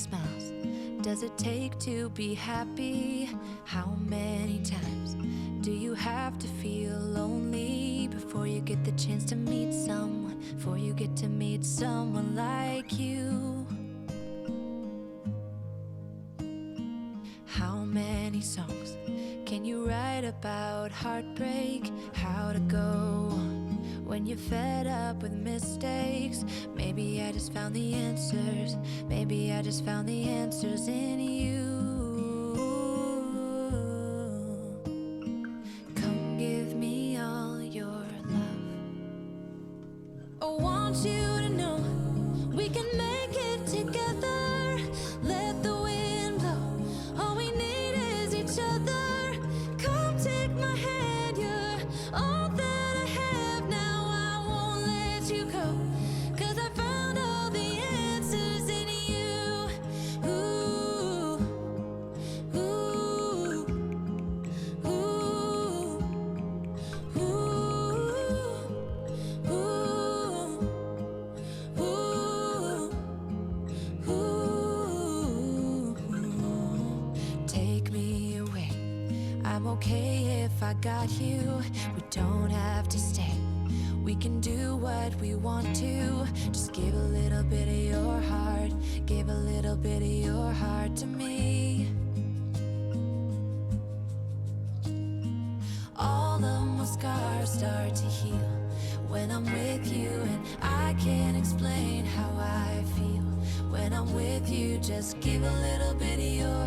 smiles does it take to be happy? How many times do you have to feel lonely before you get the chance to meet someone? Before you get to meet someone like you? How many songs can you write about heartbreak? How to go you're fed up with mistakes? Maybe I just found the answers. Maybe I just found the answers in you. Come give me all your love. I want you to know we can make I'm okay if I got you. We don't have to stay. We can do what we want to. Just give a little bit of your heart. Give a little bit of your heart to me. All of my scars start to heal when I'm with you, and I can't explain how I feel when I'm with you. Just give a little bit of your.